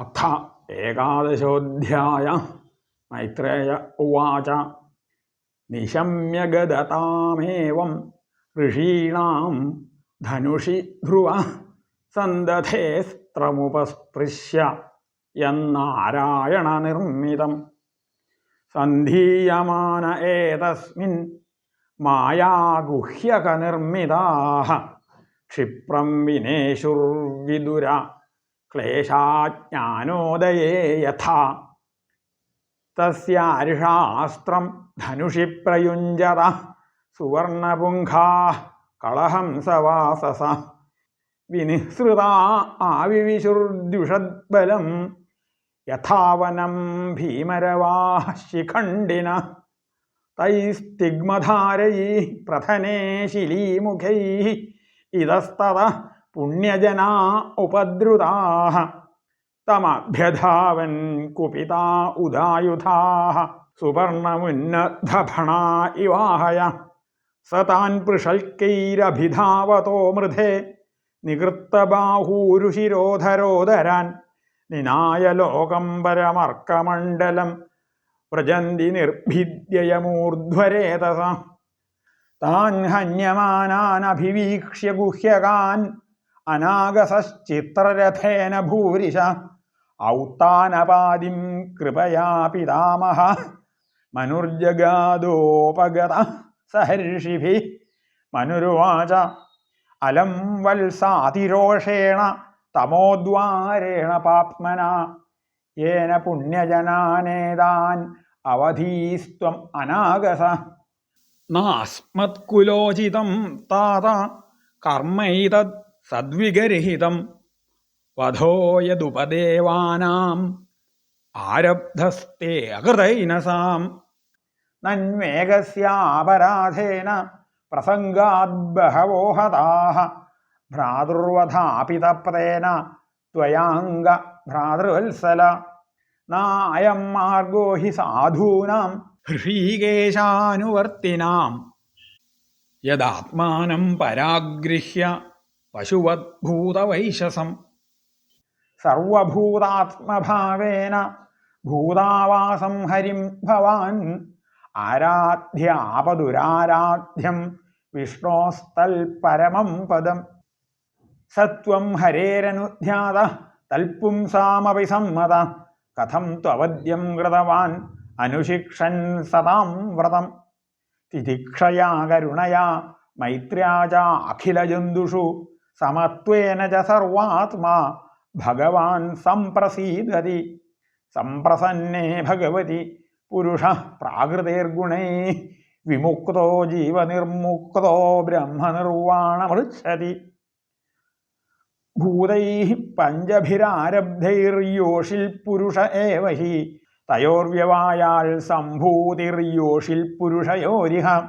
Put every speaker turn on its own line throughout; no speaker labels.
അഥ ഏകാദശോധ്യായ മൈത്രേയ ഉവാച. നിശമ്യഗതതാമേവം ഋഷീണാം ധനുഷി ധ്രുവ സന്തധേസ്ത്രമുപസ്പൃശ്യ യന്നാരായണനിർമ്മിതം സന്ധീയമാന ഏതസ്മിൻ മായാഗുഹ്യകനിർമ്മിതാ ക്ഷിപ്രം വിനേഷുർവിദുര ക്ലേശാജ്ഞാനോദയേ യഥാ. തസ്യാരിഷാസ്ത്രം ധനുഷി പ്രയുഞ്ജത സുവർണപുംഖാ കളഹംസവാസസ വിനിസൃത ആവിവിശുർദ്യുഷദ്ബലം യഥാവനം ഭീമരവാശിഖണ്ഡിന തൈസ്തിഗ്മധാരൈ പ്രഥനേ ശിലീമുഖൈ ഇതസ്തത പുണ്യജനാ ഉപദ്രുതാ തമഭ്യധാവൻ കുപിതാ ഉദായുധാ സുവർണമുന്നദ്ധഭണാ ഇവാഹയ. സ താൻ പൃഷൽക്കൈരഭിധാവതോ മൃധേ. നികൃത്തബാഹൂരുഷിരോധരോധരാൻ നിനായ ലോകം പരമർക്കമണ്ഡലം വ്രജന്തി നിർഭിദ്യയമൂർധ്വരേതസ. താൻ ഹന്യമാനാനഭിവീക്ഷ്യ ഗുഹ്യകാൻ. അനാഗസശ്ചിത്രരഥേന ഭൂരിശ ഔത്താനപാദിം കൃപയാ പിതാമഹ. മനുർജഗാദോപഗത സഹർഷിഭി. മനുരുവാച. അലം വത്സാതിരോഷേണ തമോദ്വാരേണ പാപ്മന. യേന പുണ്യജനാനേതാൻ അവധീസ്ത്വം അനാഗസ. നാസ്മത്കുലോചിതം താത. കർമ്മൈതത് സദ്വിഗർഹിതം വധോയതുപദേവാനാം. ആരബ്ധസ്തേ അകൃതൈനസാം. നന്വേഗസ്യാപരാധേന പ്രസംഗാത് ബഹവോ ഹതാഃ ഭ്രാതൃവധാപിതപ്രേന ത്വയാംഗ ഭ്രാതൃവത്സല. നായം മാർഗോ ഹി സാധൂനാം. ഹൃഷീകേശാനുവർത്തിനാം. യദാത്മാനം പരാഗൃഹ്യ. പശുവദ്ഭൂതവൈശസം സർവഭൂതാത്മഭാവേന ഭൂതാവാസം ഹരിം ഭവാൻ. ആരാധ്യാപദുരാരാധ്യം വിഷ്ണോസ്തൽപരമം പദം. സത്വം ഹരേരനുധ്യാത തൽപുംസാമപി സമ്മത കഥം ത്വവദ്യം കൃതവാൻ അനുശിക്ഷൻ സതാം വ്രതം. തിതിക്ഷയാ കരുണയാ മൈത്ര്യാ ച അഖിലജന്തുഷു. സമത്വേന ച സർവാത്മാ ഭഗവാൻ സംപ്രസീദതി സംപ്രസന്നേ ഭഗവതി പുരുഷ പ്രാകൃതേർഗുണൈ വിമുക്തോ ജീവനിർമുക്തോ ബ്രഹ്മനിർവാണമൃച്ഛതി. ഭൂതൈ പഞ്ചഭിരാരബ്ധൈർയോഷിൽ പുരുഷ ഏവ ഹി തയോർവ്യവായാൽ സംഭൂതിർയോഷിൽ പുരുഷയോരിഹ.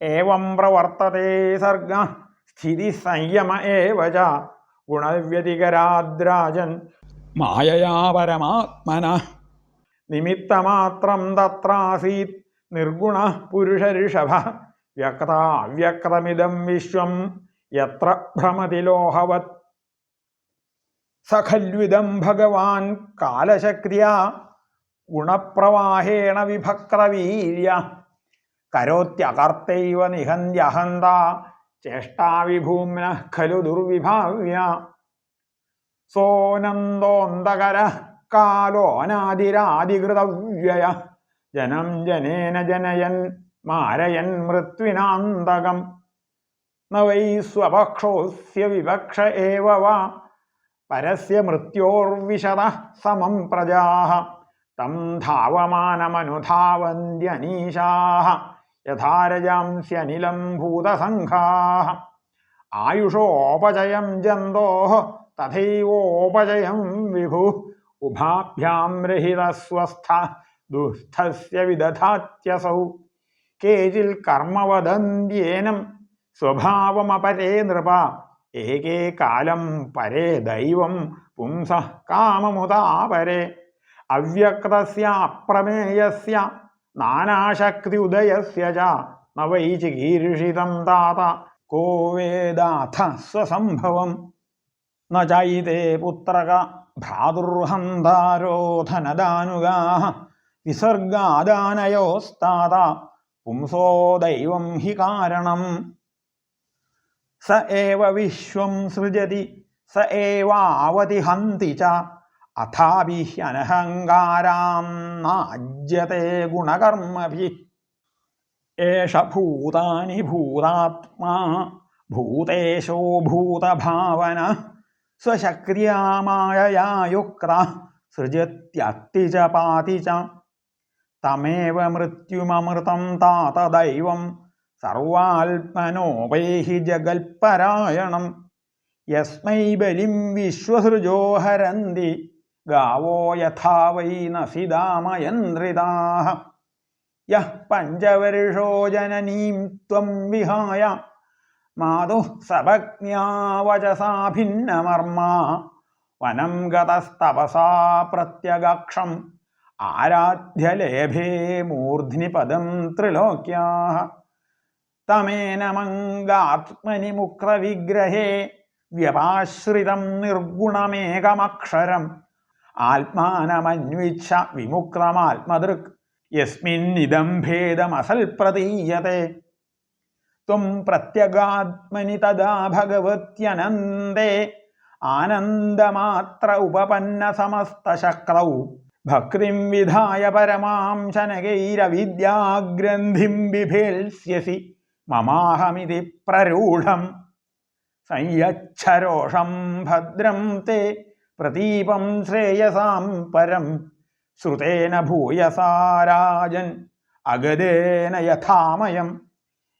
ഏവം പ്രവർത്തതേ സർഗ സ്ഥിതി സംയമ ഏവച ഗുണവ്യതികരാദ്രാജൻ. മായയാ പരമാത്മന നിമിത്തമാത്രം തത്രാസീത് നിർഗുണ പുരുഷഋഷഭ വ്യക്താവ്യക്തമിതം വിശ്വം യത്ര ഭ്രമതി ലോഹവത്. സഖല്വിദം ഭഗവാൻ കാലശക്രിയാ ഗുണപ്രവാഹേണ വിഭക്തവീര്യ. കരോത്യകർത്തൈവ നിഹന്ത്യഹന്ത ചേഷ്ടാവിഭൂമ്ന ഖലു ദുർവിഭാവ്യ. സോനന്ദോന്തകര കാലോനാദിരാദികൃതവ്യയ ജനം ജനേന ജനയൻ മാരയൻ മൃത്വിനാന്തകം. ന വൈ സ്വപക്ഷോസ്യ വിവക്ഷ ഏവ വാ. പരസ്യ മൃത്യോർവിശത സമം പ്രജാ തം ധാവമാനമനുധാവന്ത്യനീശാഃ യഥാരജാംസ്യനിലം ഭൂതസംഘാഃ ആയുഷോപചയം ജന്തോഃ തഥൈവോപചയം വിഭു ഉഭാഭ്യാം രഹിതസ്വസ്ഥ ദുഃസ്ഥസ്യ വിദധാത്യസൗ കേചിൽ കർമ്മ വദന്ത്യേനം സ്വഭാവമപരേ നൃപ ഏകേ കാലം പരേ ദൈവം പുംസ കാമമുദാപരേ അവ്യക്തസ്യ അപ്രമേയസ്യ നാനാശക്തി ഉദയസ്യ ച ന വൈ ചികീർഷിതം താത കോ വേദാഥ സ്വസംഭവം ന ചൈതേ പുത്രക ഭ്രാതുർഹന്ധാരോധനദാനുഗാ വിസർഗാദാനയോസ്താത പുംസോ ദൈവം ഹി കാരണം. സ ഏവ വിശ്വം സൃജതി സ ഏവാവതിഹന്തി ച അഥാപി ഹ്യനഹങ്കാരാം നാജ്യത്തെ ഗുണകർമ്മഭി. ഏഷ ഭൂതാനി ഭൂതാത്മാ ഭൂതേശോ ഭൂതഭാവന സ്വശക്രിയാമായയാ യുക്ത സൃജത്യക്തി ച പാതി ച തമേവ മൃത്യുമമൃതം താതദൈവം സർവാത്മനോപേഹി ജഗൽപരായണം. യസ്മൈ ബലിം വിശ്വസൃജോ ഹരന്തി. ഗാവോ യഥാ വൈ നസിദാമയന്ത്രിതാഃ യഃ പഞ്ചവർഷോ ജനനീം ത്വം വിഹായ. മാതുഃ സപജ്ഞാ വചസാ ഭിന്നമർമാ. വനം ഗതസ്തപസാ പ്രത്യഗക്ഷം. ആരാധ്യലേഭേ മൂർധ്നി പദം ത്രിലോക്യാः തമേന മംഗാത്മനി മുക്രവിഗ്രഹേ. വ്യപാശ്രിതം നിർഗുണമേകമക്ഷരം. ആത്മാനമന്വിച്ഛ വിമുക്തമാത്മദൃക് യസ്മിന്നിതം ഭേദമസൽ പ്രതീയത്തെ ത്വം പ്രത്യഗാത്മനി തഥാ ഭഗവത്യനന്ദേ ആനന്ദമാത്ര ഉപപന്ന സമസ്തശക്രൗ ഭക്തിം വിധായ പരമാം ശനകൈരവിദ്യാഗ്രന്ഥിം ബിഭേൽസ്യസി മമാഹമിതി പ്രരൂഢം. സംയച്ഛരോഷം ഭദ്രം തേ. പ്രതീപം ശ്രേയസാം പരം ശ്രുതേന ഭൂയസാ രാജൻ അഗതേന യഥാമയം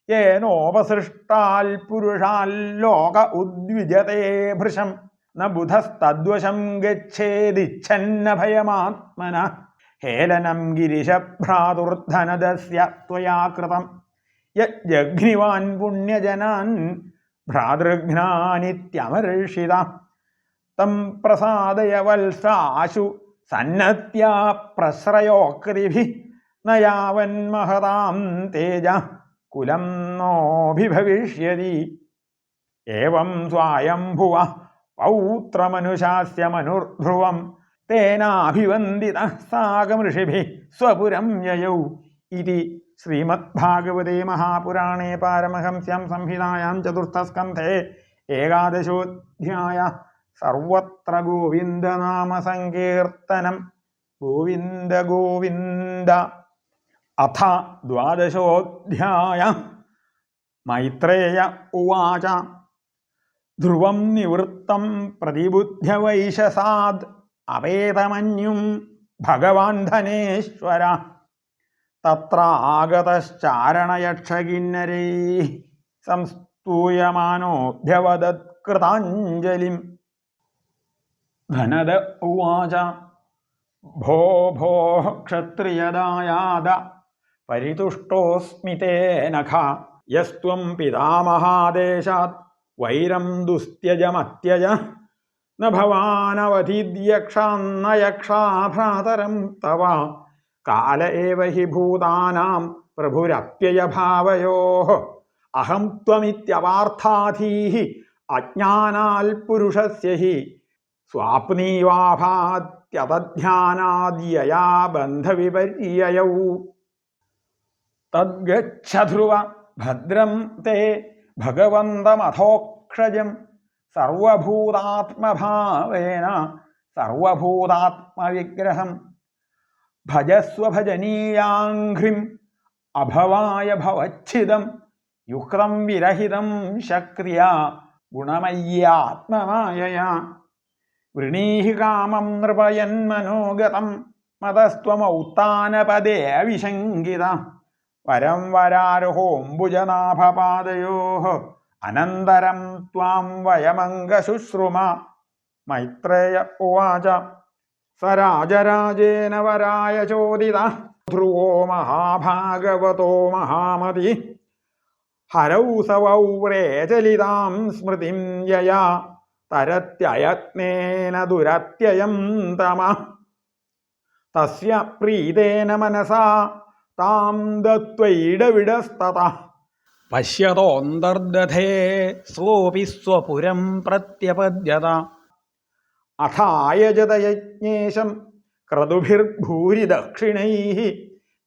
യേനോപസൃഷ്ടാൽ പുരുഷാൽ ലോക ഉദ്വിജത്തെ ഭൃശം ന ബുധസ്തദ്വശം ഗച്ഛേദിച്ഛന്ന ഭയമാത്മന ഹേലനം ഗിരിശഭ്രാതുർധനദസ്യ त्वया कृतं यज्ञवान् पुण्यजनान् ഭ്രാതൃഘ്നാനിത്യമർഷിത തം പ്രസാദയ വത്സാശു സന്നത്യാ നയാവൻ മഹതാം തേജ കുലം നോഭിഭവിഷ്യതി. ഏവം സ്വായംഭുവ പൗത്രമനുശാസ്യമനുർധ്രുവം തേനാഭിവന്ദിത സാഗമൃഷിഭി സ്വപുരം യയൗ. ഇതി ശ്രീമദ്ഭാഗവതേ മഹാപുരാണേ പാരമഹംസ്യം സംഹിതായാം ചതുർത്ഥസ്കന്ധേ ഏകാദശോധ്യായ സർവത്ര ഗോവിന്ദനാമസങ്കീർത്തനം ഗോവിന്ദ ഗോവിന്ദ അഥ ദ്വാദശോധ്യായ. മൈത്രേയ ഉവാച. ധ്രുവം നിവൃത്തം പ്രതിബുദ്ധ്യവൈശസാദ്. അവേതമന്യും ഭഗവാൻ ധനേശ്വര തത്ര ആഗതശ്ചാരണയക്ഷകിന്നരൈ. സംസ്തൂയമാനോഭ്യവദത്കൃതാഞ്ജലിം ധനദ ഉവാച ഭോ ഭോ ക്ഷത്രിയദായാദ പരിതുഷ്ടോസ്മി തേനഖ യസ്ത്വം പിതാമഹാദേശാത് വൈരം ദുസ്ത്യജമത്യജ ന ഭവാനവധിദ്യക്ഷാന്ന യക്ഷാഭ്രാതരം തവ കാല ഏവ ഹി ഭൂതാനാം പ്രഭുരപ്യയഭാവയോ അഹം ത്വമിത്യപാർത്ഥാധീഹി അജ്ഞാനാൽ പുരുഷസ്യ ഹി स्वाप्नीवाभात्यतध्यानाद्यया बन्धविपर्ययौ तद्गच्छ ध्रुव भद्रं ते भगवन्तमथोक्षजं सर्वभूतात्मभावेन सर्वभूतात्मविग्रहम् भजस्व भजनीयाङ्घ्रिम् अभवाय भवच्छिदं युक्तं विरहितं शक्रिया गुणमय्यात्मया വൃണീഹി കാമം നൃപയന്മനോഗതം മതസ്ത്വമൗത്താനപദേ വിശങ്കിത. വരം വരാരുഹോംബുജനാഭപാദയോ അനന്തരം ത്വാം വയമംഗശുശ്രുമ. മൈത്രേയ ഉവാച. സരാജരാജേന വരായ ചോദിത. ധ്രുവോ മഹാഭാഗവതോ മഹാമതി. ഹരൗ സവൗ വ്രേചലിതാം സ്മൃതിം യയാ. തരത്യയത്നേന ദുരത്യയം തമ. തസ്യ പ്രീതേന മനസാ താം ദത്വൈടവിടസ്തത പശ്യതോന്തർദധേ സോപി സ്വപുരം പ്രത്യപദ്യത. അഥായജതയജ്ഞേശം ക്രതുഭിർഭൂരിദക്ഷിണൈ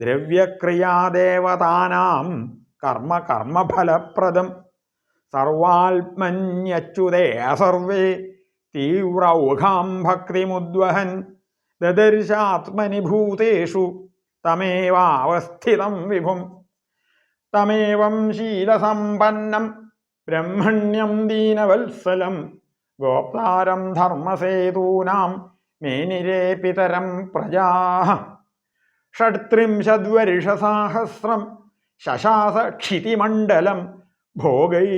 ദ്രവ്യക്രിയാദേവതാനാം കർമ്മ കർമ്മഫലപ്രദം. സർവാത്മന്യച്യുതേ സർവേ തീവ്രൗഘാം ഭക്തിമുദ്വഹൻ ദദർശാത്മനി ഭൂതേഷു തമേവാവസ്ഥിതം വിഭും. തമേവം ശീലസമ്പന്നം ബ്രഹ്മണ്യം ദീനവത്സലം ഗോപ്താരം ധർമ്മസേതൂനാം മേനിരേ പിതരം പ്രജാ ഷട്ത്രിംശദ്വരിഷസാഹസ്രം ശശാസ ക്ഷിതിമണ്ഡലം ഭോഗൈ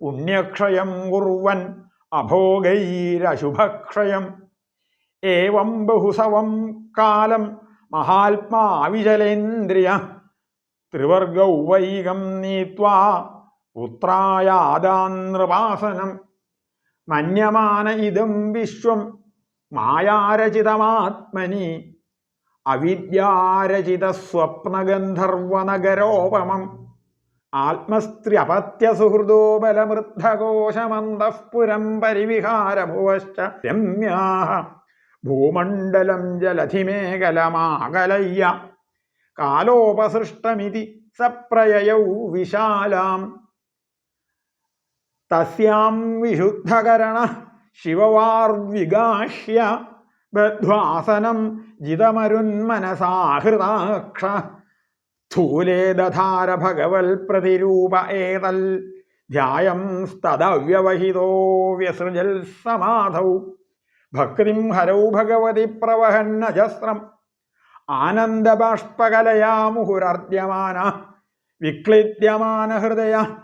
പുണ്യക്ഷയം കുറുവൻ അഭോഗൈരശുഭക്ഷയം. ഏവം ബഹുസവം കാലം മഹാത്മാവിചലേന്ദ്രിയ ത്രിവർഗൗ വൈകം നീത്വാ പുത്രായാദാനൃപാസനം മന്യമാന ഇതം വിശ്വം മായാരചിതമാത്മനി അവിദ്യാരചിത സ്വപ്നഗന്ധർവനഗരോപമം ആത്മസ്ത്ര്യപത്യസുഹൃദോ ബലമൃദ്ധകോശമന്തഃപുരം പരിവിഹാരഭുവശ്ച രമ്യാഹ. ഭൂമണ്ഡലം ജലധിമേഖലമാകലയ്യ. കാലോപസൃഷ്ടമിതി സപ്രയയൗ വിശാലാം. തസ്യാം വിശുദ്ധകരണ ശിവവാർവിഗാഹ്യ ബദ്ധ്വാസനം ജിതമരുന്മനസാഹൃതാക്ഷ. സ്ഥൂലേ ദധാര ഭഗവൽ ഏതൽ? ധ്യായം സ്തദവ്യവഹിതോ വ്യസൃജൽ സമാധൗ. ഭക്തിം ഹരൗ ഭഗവതി പ്രവഹന്നജസ്രം ആനന്ദബാഷ്പകലയാ മുഹുരർദ്യമാന വിക്ലിദ്യമാന ഹൃദയ.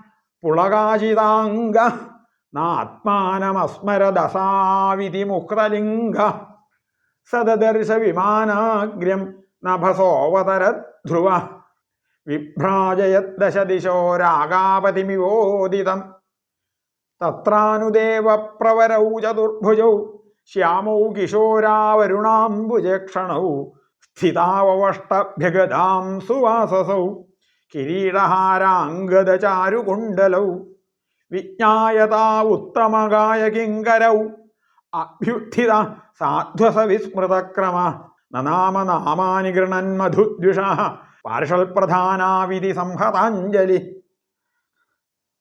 പുളകാചിതാംഗ. നാത്മാനമസ്മരദസാവിധി മുക്തലിംഗ സദദർശ വിമാനാഗ്രം നഭസോവതരധ്രുവ. വിഭ്രാജയദ്ദശ ദിശോ രാഗാപതിമിവോദിതം തത്രാനുദേവ പ്രവരൗ ചതുർഭുജൗ ശ്യാമൗ കിശോരാവരുണാംബുജക്ഷണൗ സ്ഥിതാവഷ്ടഭ്യഗതാം സുവാസസൗ കിരീടഹാരാംഗദചാരുകുണ്ടലൗ വിജ്ഞായതാ ഉത്തമകായ കിങ്കരൗ അഭ്യുത്ഥിത സാധ്വസ വിസ്മൃതക്രമ നനാമ നാമാനി ഗൃണൻ മധുദ്വിഷ പാർഷൽപ്രധാനാവിധി സംഹതാഞ്ജലി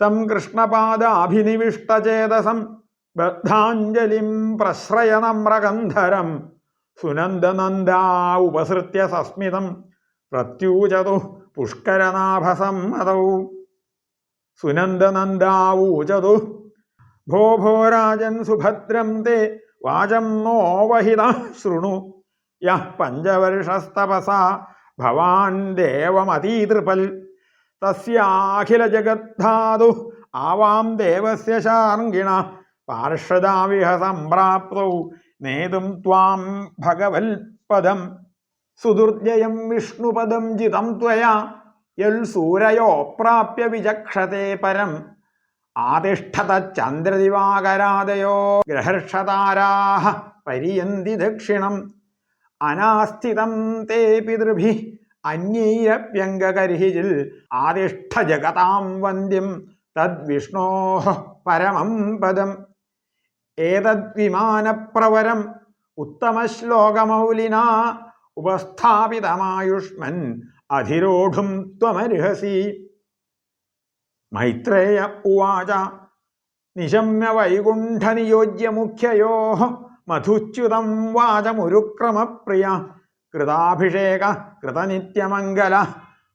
തം കൃഷ്ണപാദാഭിനിവിഷ്ടചേതസം ബദ്ധാഞ്ജലിം പ്രശ്രയനമ്രഗന്ധരം സുനന്ദനന്ദാ ഉപസൃത്യ സസ്മിതം പ്രത്യൂചതു പുഷ്കരനാഭസമ്മതൗ. സുനന്ദനന്ദാവൂചതു ഭോ ഭോ രാജൻ സുഭദ്രം തേ വാചം നോവഹിത ശൃണു യഃ പഞ്ചവർഷസ്തപസാ ഭവാൻ ദേവമതീതൃപൽ. തസ്യാഖിലജഗദ്ധാതു ആവാം ദേവസ്യ ശാർഗിണ പാർഷദാവിഹ സംപ്രാപ്തൗ നേതും ത്വാം ഭഗവൽപദം. സുദുർജയം വിഷ്ണുപദം ജിതം ത്വയാ. യൽ സൂരയോ പ്രാപ്യ വിചക്ഷത്തെ പരം. ആതിഷ്ഠത ചന്ദ്രദിവാകരാദയോ ഗ്രഹർഷതാരാഹ പര്യന്തി ദക്ഷിണം. അനാസ്ഥിതം തേ പിതൃഭി അന്യൈരപ്യംഗകരിഹിജിൽ ആതിഷ്ഠ ജഗതാം വന്ദ്യം തദ്വിഷ്ണോ പരമം പദം. ഏതദ്വിമാനപ്രവരം ഉത്തമശ്ലോകമൗലിന ഉപസ്ഥാപിതമായുഷ്മൻ അധിരോഢും ത്വമർഹസി. മൈത്രേയ ഉവാച നിശമ്യ വൈകുണ്ഠനിയോജ്യ മുഖ്യയോ മധുച്യുതം വാചമുരുക്രമപ്രിയ. കൃതാഭിഷേക കൃതനിത്യമംഗല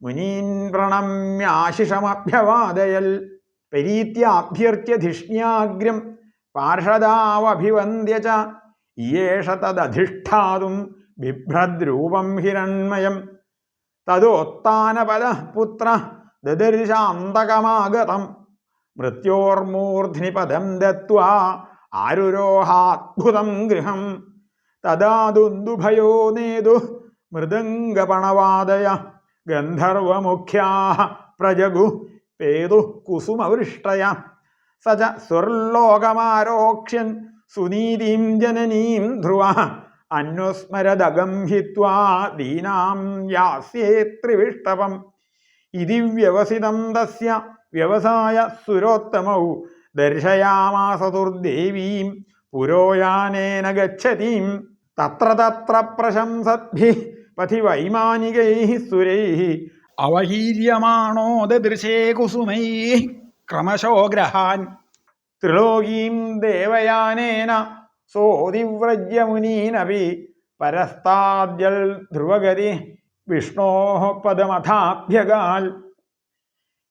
മുനീൻ പ്രണമ്യാശിഷമഭ്യവാദയൽ. പരീത്യാഭ്യർച്യ ധിഷ്ണ്യാഗ്രം പാർഷദാവഭിവന്ദ്യ ച. യേഷ തദധിഷ്ഠാതും ബിഭ്രദ്രൂപം ഹിരൺമയം തദോത്താനപദ പുത്ര ദദർശാന്തകമാഗതം മൃത്യോർമൂർധ്നി ദത്വാ ആരുരോഹാത്ഭുതം ഗൃഹം. തദാദുന്ദുഭയോ നേതു മൃദംഗപണവാദയ ഗന്ധർവമുഖ്യാ പ്രജഗു പേതു കുസുമവൃഷ്ടയ. സജ സ്വർലോകമാരോക്ഷ്യൻ സുനീതിം ജനനീം ധ്രുവ. അന്വസ്മരദഗം ഹിത്വാ ദീനാം യാസ്യേ ത്രിവിഷ്ടപം ഇതി വ്യവസിതം തസ്യ വ്യവസായ സുരോത്തമൗ ദർശയാമാസ ദുർദേവീം പുരോയാനേന ഗച്ഛതീം. തത്ര തത്ര പ്രശംസദ്ഭി പഥി വൈമാനികൈ സുരൈ അവഹീര്യമാണോ ദൃശേ കുസുമൈ? ക്രമശോ ഗ്രഹാൻ. ത്രിലോകീം ദേവയാനേന സോതിവ്രജ്യമുനീനപി പരസ്താദ്യൽ ധ്രുവഗതി വിഷ്ണോ പദമഥാഭ്യകാൽ.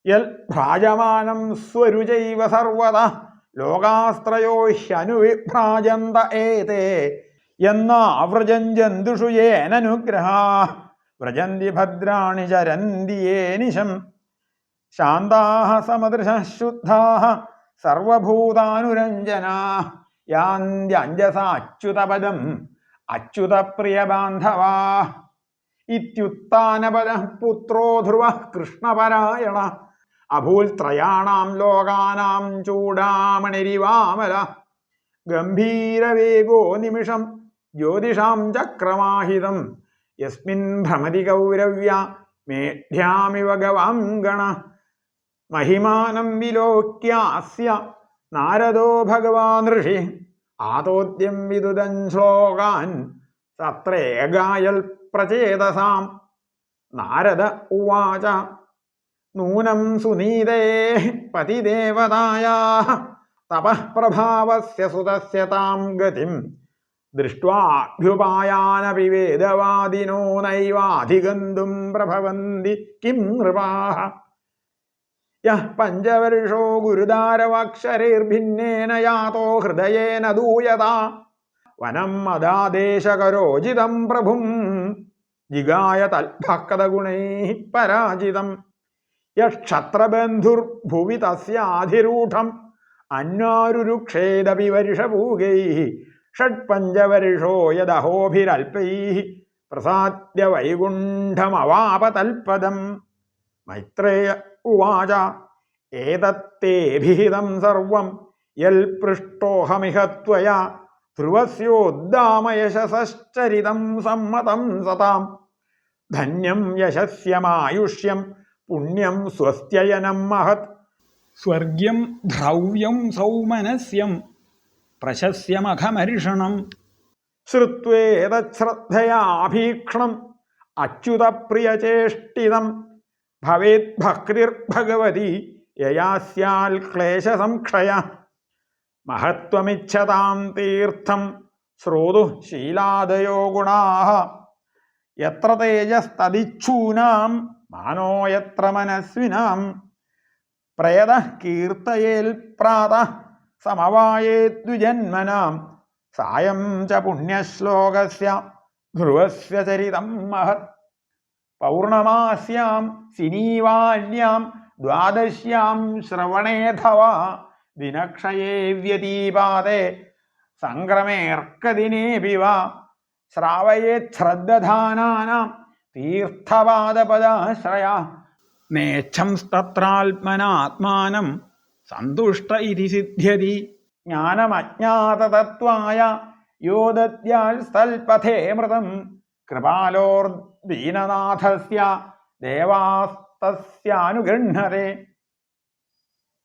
യൽ ഭ്രാജമാനം സ്വരുചൈവ സർവത ലോകാസ്ത്രയോ ഹ്യനുവിഭ്രാജന്ത ഏതേ. എന്ന വ്രജഞ്ചന്തുഷു ഏനനുഗ്രഹാ. വ്രജന്തി ഭദ്രാണി ചരന്തി ഏനിശം. നിശം ശാന്താഹ സമദൃശः ശുദ്ധാഹ സർവഭൂതാനുരഞ്ജനാ. യാന്ത്യഞ്ജസാച്യുതപദം അച്യുതപ്രിയബാന്ധവാ. ഇത്യുത്താനപദ പുത്രോ ധ്രുവ കൃഷ്ണപരായണ. അഭൂൽത്രയാണാം ലോകാനാം ചൂടാമണിരിവാമല ഗംഭീരവേഗോ നിമിഷം ജ്യോതിഷാം ചക്രമാഹിതം. യസ്മിൻ ഭ്രമതി കൗരവ്യ മേഢ്യാമിവ ഗവാം ഗണ മഹിമാനം വിലോക്യാസ്യ നാരദോ ഭഗവാൻ ഋഷി ആതോദ്യം വിദുതൻ ശ്ലോകാൻ സത്രേകായൽ പ്രചേതസാം നാരദ ഉവാച നൂനം സുനീതേ പതിദേവതായ തപഃപ്രഭാവസ്യ സുതസ്യ താം ഗതിം. ദൃഷ്ട്വാഭ്യുപായാനപി വേദവാദിനോ നൈവാധിഗന്തും പ്രഭവന്തി കിം നൃപാഹ. യഃ പഞ്ചവർഷോ ഗുരുദാരവാക്ഷരൈർഭിന്നേന യാതോ ഹൃദയേന ദൂയത. വനം മദാദേശകരോചിതം പ്രഭും. ജിഗായ തൽഭക്തഗുണൈ പരാജിതം. യക്ഷത്രബന്ധുർഭുവി തസ്യാധിരൂഢം അന്വാരുരുക്ഷേദപി വർഷപൂഗൈ ഷഡ്പഞ്ചവർഷോ യദഹോഭിരൽപൈ പ്രസാദ്യ വൈകുണ്ഠമവാപതൽപദം മൈത്രേയ ഉവാച. ഏതത്തേഭിഹിതം സർവം. യൽ പൃഷ്ടോഹമിഹ ത്വയാ. ധ്രുവസ്യോദ്ദാമയശസശ്ചരിതം സമ്മതം സതാം. ധന്യം യശസ്യമായുഷ്യം. പുണ്യം സ്വസ്ത്യയനം മഹത്. സ്വർഗ്യം ദ്രവ്യം സൗമനസ്യം പ്രശസ്യമഖമരിഷണം. ശ്രുത്വേതശ്രദ്ധയാഭീക്ഷണം അച്യുതപ്രിയചേഷ്ടിതം ഭവേത് ഭക്തിർഭഗവതി യയാസ്യാൽ ക്ലേശസംക്ഷയ. മഹത്വമിച്ഛതാം തീർത്ഥം ശ്രോതു ശീലാദയോ ഗുണാ യത്ര തേജസ്തദിച്ഛൂനാം മാനോ യത്ര മനസ്വിനാം പ്രയത കീർത്തയേൽ പ്രാത സമവായേദ്വിജന്മനാം സായം ച പുണ്യശ്ലോകസ്യ ധ്രുവസ്യ ചരിതം മഹത്. പൗർണമാസ്യാം സിനീവാല്യാം ദ്വാദശ്യാം ശ്രവണേധവ ദിനക്ഷയേ വ്യതീപാതേ സംക്രമേർക്കദിനേപി വാ തീർത്ഥപാദപദാശ്രയ നേച്ഛം തത്രാത്മനാത്മാനം സന്തുഷ്ട ഇതി സിദ്ധ്യതി. ജ്ഞാനമജ്ഞാതതത്വായ യോദ്യാൽ സൽപഥേ മൃതം. കൃപാലോർദീനനാഥസ്യ ദേവാസ്തസ്യാനുഗൃഹ്ണരെ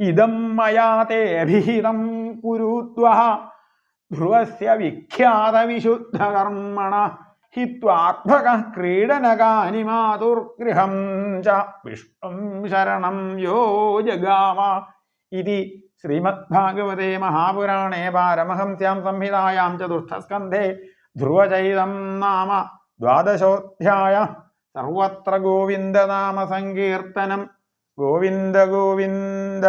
ഇതം മയാ തേഭിഹിതം കുരുത്വ. ധ്രുവസ്യ വിഖ്യാതവിശുദ്ധകർമ്മണ ഹിത്വാത്ഭക ക്രീഡനകാനിമാതുർഗൃഹം ച. വിഷ്ണും ശരണം യോ ജഗാമ. ഇതി ശ്രീമദ്ഭാഗവതേ മഹാപുരാണേ പാരമഹംസ്യാം സംഹിതായാം ചതുർത്ഥസ്കന്ധേ ധ്രുവചൈതം നാമ ദ്വാദശോധ്യായ. സർവത്ര ഗോവിന്ദനാമ സങ്കീർത്തനം. ഗോവിന്ദ ഗോവിന്ദ.